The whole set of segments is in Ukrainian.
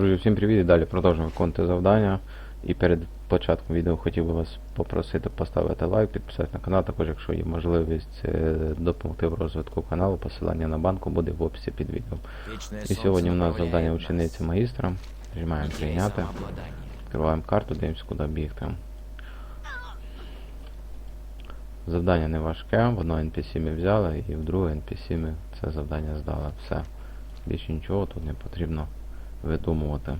Друзі, всім привіт і далі продовжуємо виконувати завдання. І перед початком відео хотів би вас попросити поставити лайк, підписатися на канал. Також, якщо є можливість е, допомогти в розвитку каналу, посилання на банку буде в описі під відео. І сьогодні у нас завдання учениці магістра. Нажимаємо прийняти. Відкриваємо карту, дивимося, куди бігти. Завдання не важке, в одного NPC ми взяли і в друге NPC ми це завдання здали. Все. Більше нічого тут не потрібно видумувати.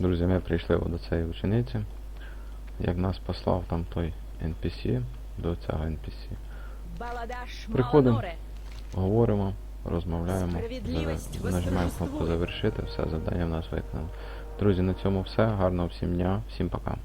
Друзі, ми прийшли до цієї учениці. Як нас послав там той NPC, до цього NPC. Баладаш Приходим. Говоримо, розмовляємо, нажимаємо кнопку завершити, все завдання в нас виконано. Друзі, на цьому все. Гарного всім дня, всім пока.